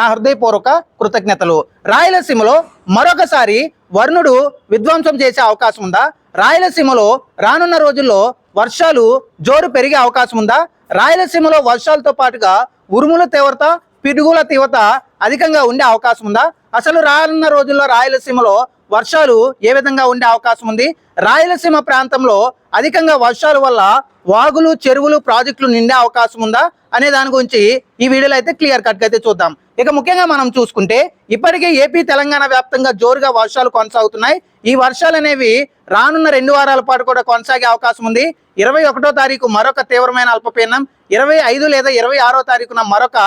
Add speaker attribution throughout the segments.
Speaker 1: నా హృదయపూర్వక కృతజ్ఞతలు. రాయలసీమలో మరొకసారి వరుణుడు విధ్వంసం చేసే అవకాశం ఉందా? రాయలసీమలో రానున్న రోజుల్లో వర్షాలు జోరు పెరిగే అవకాశం ఉందా? రాయలసీమలో వర్షాలతో పాటుగా ఉరుముల తీవ్రత పిడుగుల తీవ్రత అధికంగా ఉండే అవకాశం ఉందా? అసలు రానున్న రోజుల్లో రాయలసీమలో వర్షాలు ఏ విధంగా ఉండే అవకాశం ఉంది? రాయలసీమ ప్రాంతంలో అధికంగా వర్షాల వల్ల వాగులు చెరువులు ప్రాజెక్టులు నిండే అవకాశం ఉందా? అనే దాని గురించి ఈ వీడియోలో అయితే క్లియర్ కట్ అయితే చూద్దాం. ఇక ముఖ్యంగా మనం చూసుకుంటే ఇప్పటికే ఏపీ తెలంగాణ వ్యాప్తంగా జోరుగా వర్షాలు కొనసాగుతున్నాయి. ఈ వర్షాలు అనేవి రానున్న రెండు వారాల పాటు కూడా కొనసాగే అవకాశం ఉంది. ఇరవై ఒకటో తారీఖు మరొక తీవ్రమైన అల్పపీడనం ఇరవై ఐదు లేదా ఇరవై ఆరో తారీఖున మరొక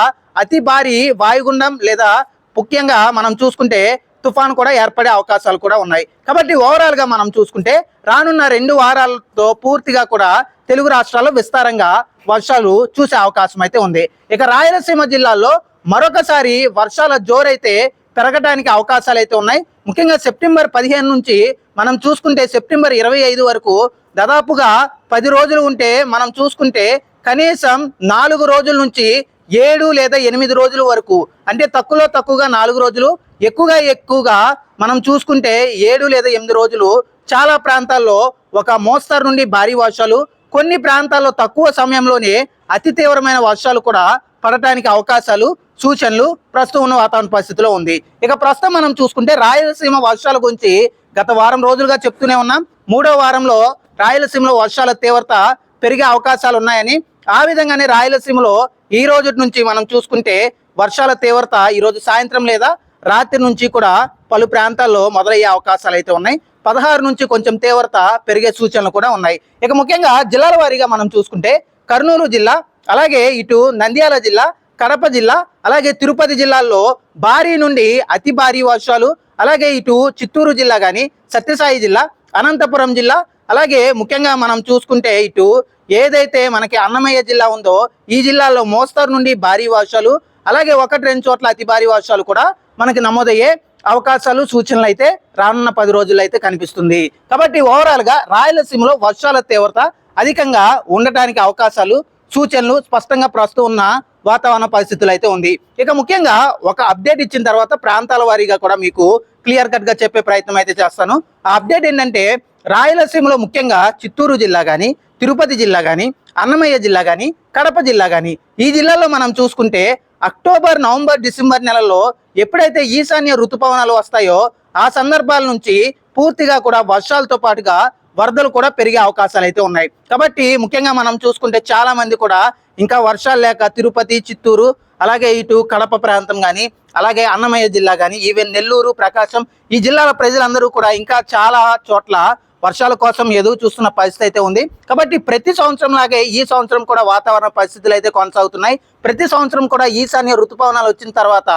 Speaker 1: అతి భారీ వాయుగుండం లేదా ముఖ్యంగా మనం చూసుకుంటే తుఫాన్ కూడా ఏర్పడే అవకాశాలు కూడా ఉన్నాయి. కాబట్టి ఓవరాల్గా మనం చూసుకుంటే రానున్న రెండు వారాలతో పూర్తిగా కూడా తెలుగు రాష్ట్రాల్లో విస్తారంగా వర్షాలు చూసే అవకాశం అయితే ఉంది. ఇక రాయలసీమ జిల్లాల్లో మరొకసారి వర్షాల జోరైతే పెరగడానికి అవకాశాలు అయితే ఉన్నాయి. ముఖ్యంగా సెప్టెంబర్ పదిహేను నుంచి మనం చూసుకుంటే సెప్టెంబర్ ఇరవై ఐదు వరకు దాదాపుగా పది రోజులు ఉంటే మనం చూసుకుంటే కనీసం నాలుగు రోజుల నుంచి ఏడు లేదా ఎనిమిది రోజుల వరకు. అంటే తక్కువలో తక్కువగా నాలుగు రోజులు ఎక్కువగా ఎక్కువగా మనం చూసుకుంటే ఏడు లేదా ఎనిమిది రోజులు చాలా ప్రాంతాల్లో ఒక మోస్తరు నుండి భారీ వర్షాలు కొన్ని ప్రాంతాల్లో తక్కువ సమయంలోనే అతి తీవ్రమైన వర్షాలు కూడా పడటానికి అవకాశాలు సూచనలు ప్రస్తుతం ఉన్న వాతావరణ పరిస్థితిలో ఉంది. ఇక ప్రస్తుతం మనం చూసుకుంటే రాయలసీమ వర్షాల గురించి గత వారం రోజులుగా చెప్తూనే ఉన్నాం. మూడో వారంలో రాయలసీమలో వర్షాల తీవ్రత పెరిగే అవకాశాలు ఉన్నాయని ఆ విధంగానే రాయలసీమలో ఈ రోజు నుంచి మనం చూసుకుంటే వర్షాల తీవ్రత ఈరోజు సాయంత్రం లేదా రాత్రి నుంచి కూడా పలు ప్రాంతాల్లో మొదలయ్యే అవకాశాలు అయితే ఉన్నాయి. పదహారు నుంచి కొంచెం తీవ్రత పెరిగే సూచనలు కూడా ఉన్నాయి. ఇక ముఖ్యంగా జిల్లాల వారీగా మనం చూసుకుంటే కర్నూలు జిల్లా అలాగే ఇటు నంద్యాల జిల్లా కడప జిల్లా అలాగే తిరుపతి జిల్లాల్లో భారీ నుండి అతి భారీ వర్షాలు అలాగే ఇటు చిత్తూరు జిల్లా కానీ సత్యసాయి జిల్లా అనంతపురం జిల్లా అలాగే ముఖ్యంగా మనం చూసుకుంటే ఇటు ఏదైతే మనకి అన్నమయ్య జిల్లా ఉందో ఈ జిల్లాలో మోస్తరు నుండి భారీ వర్షాలు అలాగే ఒకటి రెండు చోట్ల అతి భారీ వర్షాలు కూడా మనకి నమోదయ్యే అవకాశాలు సూచనలు అయితే రానున్న పది రోజుల్లో అయితే కనిపిస్తుంది. కాబట్టి ఓవరాల్గా రాయలసీమలో వర్షాల తీవ్రత అధికంగా ఉండటానికి అవకాశాలు సూచనలు స్పష్టంగా ప్రస్తుతం ఉన్న వాతావరణ పరిస్థితులు అయితే ఉంది. ఇక ముఖ్యంగా ఒక అప్డేట్ ఇచ్చిన తర్వాత ప్రాంతాల వారీగా కూడా మీకు క్లియర్ కట్గా చెప్పే ప్రయత్నం అయితే చేస్తాను. ఆ అప్డేట్ ఏంటంటే రాయలసీమలో ముఖ్యంగా చిత్తూరు జిల్లా కానీ తిరుపతి జిల్లా కానీ అన్నమయ్య జిల్లా కానీ కడప జిల్లా కానీ ఈ జిల్లాలో మనం చూసుకుంటే అక్టోబర్ నవంబర్ డిసెంబర్ నెలలో ఎప్పుడైతే ఈశాన్య ఋతుపవనాలు వస్తాయో ఆ సందర్భాల నుంచి పూర్తిగా కూడా వర్షాలతో పాటుగా వరదలు కూడా పెరిగే అవకాశాలు అయితే ఉన్నాయి. కాబట్టి ముఖ్యంగా మనం చూసుకుంటే చాలా మంది కూడా ఇంకా వర్షాలు లేక తిరుపతి చిత్తూరు అలాగే ఇటు కడప ప్రాంతం కానీ అలాగే అన్నమయ్య జిల్లా కానీ ఈవెన్ నెల్లూరు ప్రకాశం ఈ జిల్లాల ప్రజలందరూ కూడా ఇంకా చాలా చోట్ల వర్షాల కోసం ఎదురు చూస్తున్న పరిస్థితి అయితే ఉంది. కాబట్టి ప్రతి సంవత్సరం లాగే ఈ సంవత్సరం కూడా వాతావరణ పరిస్థితులు అయితే కొనసాగుతున్నాయి. ప్రతి సంవత్సరం కూడా ఈశాన్య ఋతుపవనాలు వచ్చిన తర్వాత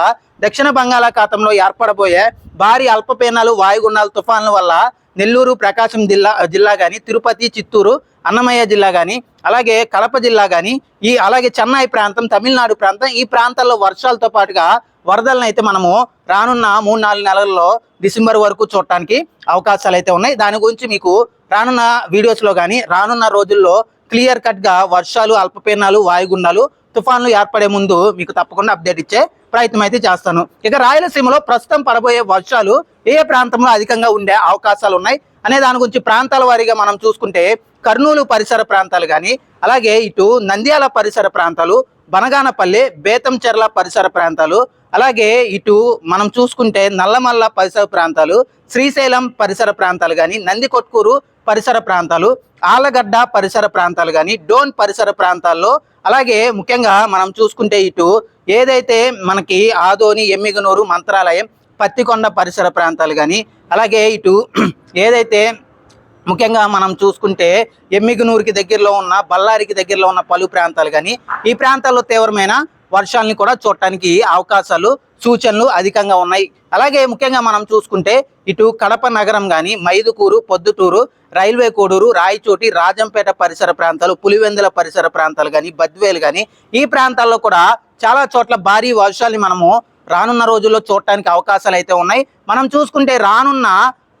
Speaker 1: దక్షిణ బంగాళాఖాతంలో ఏర్పడబోయే భారీ అల్పపీనాలు వాయుగుండాలు తుఫాన్ల వల్ల నెల్లూరు ప్రకాశం జిల్లా జిల్లా కానీ తిరుపతి చిత్తూరు అన్నమయ్య జిల్లా కానీ అలాగే కడప జిల్లా కానీ ఈ అలాగే చెన్నై ప్రాంతం తమిళనాడు ప్రాంతం ఈ ప్రాంతాల్లో వర్షాలతో పాటుగా వరదలను అయితే మనము రానున్న మూడు నాలుగు నెలల్లో డిసెంబర్ వరకు చూడటానికి అవకాశాలు అయితే ఉన్నాయి. దాని గురించి మీకు రానున్న వీడియోస్లో కానీ రానున్న రోజుల్లో క్లియర్ కట్గా వర్షాలు అల్పపీడనాలు వాయుగుండాలు తుఫాన్లు ఏర్పడే ముందు మీకు తప్పకుండా అప్డేట్ ఇచ్చే ప్రయత్నం అయితే చేస్తాను. ఇక రాయలసీమలో ప్రస్తుతం పడబోయే వర్షాలు ఏ ప్రాంతంలో అధికంగా ఉండే అవకాశాలు ఉన్నాయి? అనే దాని గురించి ప్రాంతాల వారీగా మనం చూసుకుంటే కర్నూలు పరిసర ప్రాంతాలు కానీ అలాగే ఇటు నంద్యాల పరిసర ప్రాంతాలు బనగానపల్లి బేతంచెర్ల పరిసర ప్రాంతాలు అలాగే ఇటు మనం చూసుకుంటే నల్లమల్ల పరిసర ప్రాంతాలు శ్రీశైలం పరిసర ప్రాంతాలు కానీ నందికొట్కూరు పరిసర ప్రాంతాలు ఆలగడ్డ పరిసర ప్రాంతాలు కానీ డోన్ పరిసర ప్రాంతాల్లో అలాగే ముఖ్యంగా మనం చూసుకుంటే ఇటు ఏదైతే మనకి ఆదోని ఎమ్మిగనూరు మంత్రాలయం పత్తికొండ పరిసర ప్రాంతాలు కానీ అలాగే ఇటు ఏదైతే ముఖ్యంగా మనం చూసుకుంటే ఎమ్మిగనూరుకి దగ్గరలో ఉన్న బళ్ళారికి దగ్గరలో ఉన్న పలు ప్రాంతాలు కానీ ఈ ప్రాంతాల్లో తీవ్రమైన వర్షాలని కూడా చూడటానికి అవకాశాలు సూచనలు అధికంగా ఉన్నాయి. అలాగే ముఖ్యంగా మనం చూసుకుంటే ఇటు కడప నగరం కానీ మైదుకూరు పొద్దుటూరు రైల్వే కోడూరు రాయచోటి రాజంపేట పరిసర ప్రాంతాలు పులివెందుల పరిసర ప్రాంతాలు కానీ బద్వేలు కానీ ఈ ప్రాంతాల్లో కూడా చాలా చోట్ల భారీ వర్షాలని మనము రానున్న రోజుల్లో చూడటానికి అవకాశాలు అయితే ఉన్నాయి. మనం చూసుకుంటే రానున్న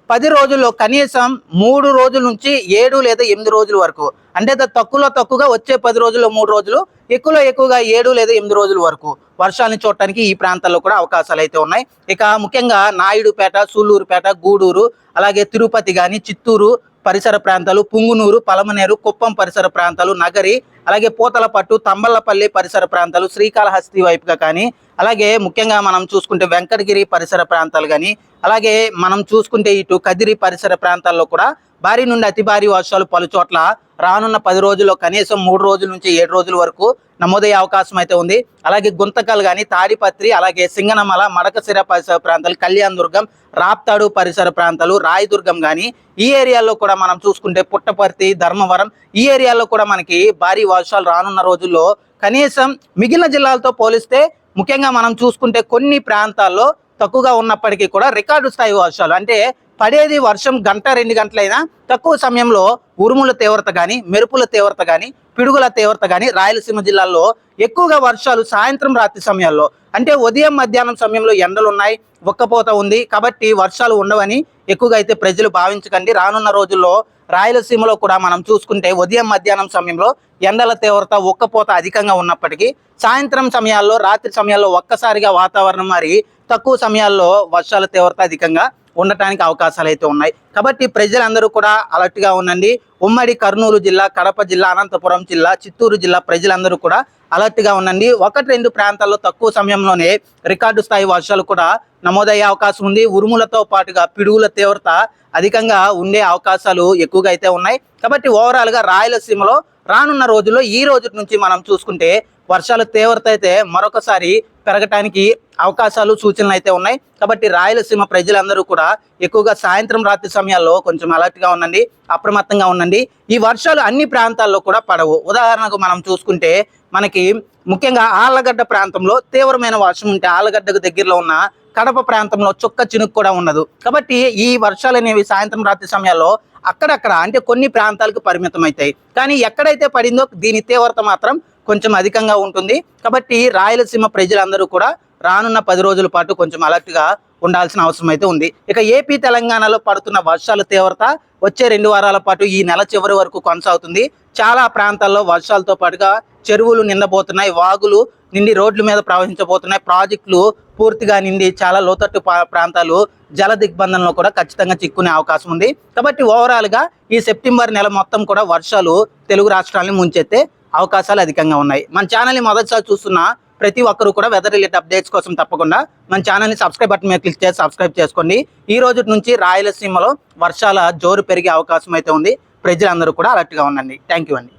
Speaker 1: పది రోజుల్లో కనీసం మూడు రోజుల నుంచి ఏడు లేదా ఎనిమిది రోజుల వరకు. అంటే తక్కువలో తక్కువగా వచ్చే పది రోజుల్లో మూడు రోజులు ఎక్కువలో ఎక్కువగా ఏడు లేదా ఎనిమిది రోజుల వరకు. వర్షాలను చూడటానికి ఈ ప్రాంతాల్లో కూడా అవకాశాలు అయితే ఉన్నాయి. ఇక ముఖ్యంగా నాయుడుపేట సూళ్ళూరుపేట గూడూరు అలాగే తిరుపతి కానీ చిత్తూరు పరిసర ప్రాంతాలు పుంగునూరు పలమనేరు కుప్పం పరిసర ప్రాంతాలు నగరి అలాగే పూతలపట్టు తంబళ్ళపల్లి పరిసర ప్రాంతాలు శ్రీకాళహస్తి వైపుగా కానీ అలాగే ముఖ్యంగా మనం చూసుకుంటే వెంకటగిరి పరిసర ప్రాంతాలు కానీ అలాగే మనం చూసుకుంటే ఇటు కదిరి పరిసర ప్రాంతాల్లో కూడా భారీ నుండి అతి భారీ వర్షాలు పలు చోట్ల రానున్న పది రోజుల్లో కనీసం మూడు రోజుల నుంచి ఏడు రోజుల వరకు నమోదయ్యే అవకాశం అయితే ఉంది. అలాగే గుంతకల్ కానీ తాడిపత్రి అలాగే సింగనమల మడకసిర పరిసర ప్రాంతాలు కళ్యాణ్ దుర్గం రాప్తాడు పరిసర ప్రాంతాలు రాయదుర్గం కానీ ఈ ఏరియాలో కూడా మనం చూసుకుంటే పుట్టపర్తి ధర్మవరం ఈ ఏరియాలో కూడా మనకి భారీ వర్షాలు రానున్న రోజుల్లో కనీసం మిగిలిన జిల్లాలతో పోలిస్తే ముఖ్యంగా మనం చూసుకుంటే కొన్ని ప్రాంతాల్లో తక్కువగా ఉన్నప్పటికీ కూడా రికార్డు స్థాయి వర్షాలు. అంటే పడేది వర్షం గంట రెండు గంటలైనా తక్కువ సమయంలో ఉరుముల తీవ్రత కానీ మెరుపుల తీవ్రత కానీ పిడుగుల తీవ్రత కానీ రాయలసీమ జిల్లాల్లో ఎక్కువగా వర్షాలు సాయంత్రం రాత్రి సమయాల్లో అంటే ఉదయం మధ్యాహ్నం సమయంలో ఎండలు ఉన్నాయి ఒక్కపోత ఉంది కాబట్టి వర్షాలు ఉండవని ఎక్కువగా అయితే ప్రజలు భావించకండి. రానున్న రోజుల్లో రాయలసీమలో కూడా మనం చూసుకుంటే ఉదయం మధ్యాహ్నం సమయంలో ఎండల తీవ్రత ఒక్కపోత అధికంగా ఉన్నప్పటికీ సాయంత్రం సమయాల్లో రాత్రి సమయాల్లో ఒక్కసారిగా వాతావరణం మరి తక్కువ సమయాల్లో వర్షాల తీవ్రత అధికంగా ఉండటానికి అవకాశాలు అయితే ఉన్నాయి. కాబట్టి ప్రజలందరూ కూడా అలర్ట్గా ఉండండి. ఉమ్మడి కర్నూలు జిల్లా కడప జిల్లా అనంతపురం జిల్లా చిత్తూరు జిల్లా ప్రజలందరూ కూడా అలర్ట్గా ఉండండి. ఒకటి రెండు ప్రాంతాల్లో తక్కువ సమయంలోనే రికార్డు స్థాయి వర్షాలు కూడా నమోదయ్యే అవకాశం ఉంది. ఉరుములతో పాటుగా పిడుగుల తీవ్రత అధికంగా ఉండే అవకాశాలు ఎక్కువగా అయితే ఉన్నాయి. కాబట్టి ఓవరాల్గా రాయలసీమలో రానున్న రోజుల్లో ఈ రోజు నుంచి మనం చూసుకుంటే వర్షాల తీవ్రత అయితే మరొకసారి పెరగటానికి అవకాశాలు సూచనలు అయితే ఉన్నాయి. కాబట్టి రాయలసీమ ప్రజలందరూ కూడా ఎక్కువగా సాయంత్రం రాత్రి సమయాల్లో కొంచెం అలర్ట్గా ఉండండి అప్రమత్తంగా ఉండండి. ఈ వర్షాలు అన్ని ప్రాంతాల్లో కూడా పడవు. ఉదాహరణకు మనం చూసుకుంటే మనకి ముఖ్యంగా ఆళ్ళగడ్డ ప్రాంతంలో తీవ్రమైన వర్షం ఉంటే ఆళ్ళగడ్డకు దగ్గరలో ఉన్న కడప ప్రాంతంలో చుక్క చినుకు కూడా ఉండదు. కాబట్టి ఈ వర్షాలు అనేవి సాయంత్రం రాత్రి సమయాల్లో అక్కడక్కడ అంటే కొన్ని ప్రాంతాలకు పరిమితం అవుతాయి కానీ ఎక్కడైతే పడిందో దీని తీవ్రత మాత్రం కొంచెం అధికంగా ఉంటుంది. కాబట్టి రాయలసీమ ప్రజలందరూ కూడా రానున్న పది రోజుల పాటు కొంచెం అలర్ట్గా ఉండాల్సిన అవసరం అయితే ఉంది. ఇక ఏపీ తెలంగాణలో పడుతున్న వర్షాల తీవ్రత వచ్చే రెండు వారాల పాటు ఈ నెల చివరి వరకు కొనసాగుతుంది. చాలా ప్రాంతాల్లో వర్షాలతో పాటుగా చెరువులు నిండబోతున్నాయి. వాగులు నిండి రోడ్ల మీద ప్రవహించబోతున్నాయి. ప్రాజెక్టులు పూర్తిగా నిండి చాలా లోతట్టు పా- ప్రాంతాలు జల దిగ్బంధంలో కూడా ఖచ్చితంగా చిక్కునే అవకాశం ఉంది. కాబట్టి ఓవరాల్గా ఈ సెప్టెంబర్ నెల మొత్తం కూడా వర్షాలు తెలుగు రాష్ట్రాలను ముంచెత్తే అవకాశాలు అధికంగా ఉన్నాయి. మన ఛానల్ని మొదటిసారి చూస్తున్న ప్రతి ఒక్కరు కూడా వెదర్ రిలేటెడ్ అప్డేట్స్ కోసం తప్పకుండా మన ఛానల్ని సబ్స్క్రైబ్ బటన్ మీద క్లిక్ చేసి సబ్స్క్రైబ్ చేసుకోండి. ఈ రోజు నుంచి రాయలసీమలో వర్షాల జోరు పెరిగే అవకాశం అయితే ఉంది. ప్రజలందరూ కూడా అలర్ట్గా ఉండండి. థ్యాంక్ యూ అండి.